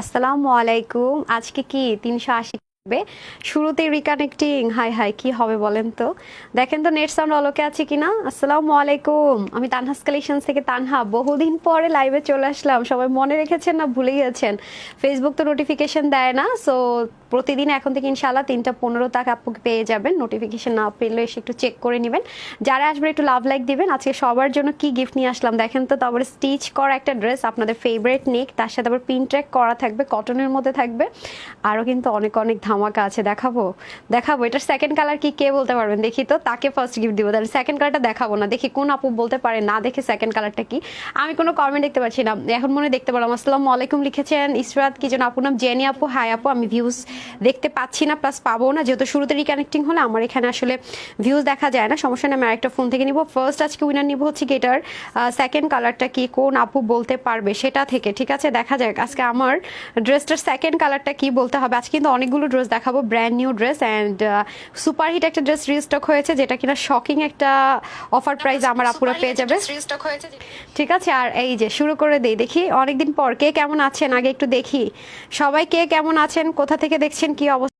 আসসালামু আলাইকুম। আজকে কি তিনশো আশি হবে শুরুতে রিকানেক্টিং হাই হাই, কি হবে বলেন তো? দেখেন তো নেট সাউন্ড অলোকে আছে কিনা? আসসালামু আলাইকুম। আমি তানহাস কালেকশন থেকে তানহা। বহুদিন পরে লাইভে চলে আসলাম। সবাই মনে রেখেছেন না ভুলে গেছেন? ফেসবুক তো নোটিফিকেশন দেয় না সো প্রতিদিন এখন থেকে ইনশাল্লাহ তিনটা পনেরো তাক আপুকে পেয়ে যাবেন। নোটিফিকেশন না পেলে এসে একটু চেক করে নেবেন। যারা আসবেন একটু লাভ লাইক দিবেন। আজকে সবার জন্য কি গিফট নিয়ে আসলাম? দেখেন তো, তারপরে স্টিচ করা একটা ড্রেস আপনাদের ফেভারিট নেক তার সাথে আবার পিন ট্র্যাক করা থাকবে কটনের মধ্যে থাকবে। আরও কিন্তু অনেক অনেক ধামাকা আছে। দেখাবো দেখাবো। এটার সেকেন্ড কালার কি, কে বলতে পারবেন? দেখি তো, তাকে ফার্স্ট গিফট দিব। তাহলে সেকেন্ড কালারটা দেখাবো না। দেখি কোন আপু বলতে পারে না দেখে সেকেন্ড কালারটা কি। আমি কোনো কমেন্ট দেখতে পাচ্ছি না। এখন মনে দেখতে পারলাম। আসসালামু আলাইকুম লিখেছেন। ইসরাত, কি যেন আপুর নাম? জেনি আপু। হাই আপু, আমি ভিউজ দেখতে পাচ্ছি না প্লাস পাবো না। যেহেতু শুরুতে রিকানেক্টিং হলে আমার এখানে আসলে ভিউজ দেখা যায় না সমস্যা নেই আমি আরেকটা ফোন থেকে নিব। ফার্স্ট আজকে উইনার নিব হচ্ছে কি এটার সেকেন্ড কালারটা কি কোন আপু বলতে পারবে সেটা থেকে ঠিক আছে? দেখা যাক আজকে আমার ড্রেসটার সেকেন্ড কালারটা কি বলতে হবে? আজকে কিন্তু অনেকগুলো ড্রেস দেখাবো brand new dress and super hit একটা ড্রেস রিস্টক হয়েছে যেটা কিনা শকিং একটা অফার প্রাইস আমার আপুরা পেয়ে যাবে। ঠিক আছে আর এই যে শুরু করে দেই দেখি অনেকদিন পর কে কেমন আছেন? আগে একটু দেখি। সবাই কে কেমন আছেন? কোথা থেকে দেখছেন কি অবস্থা?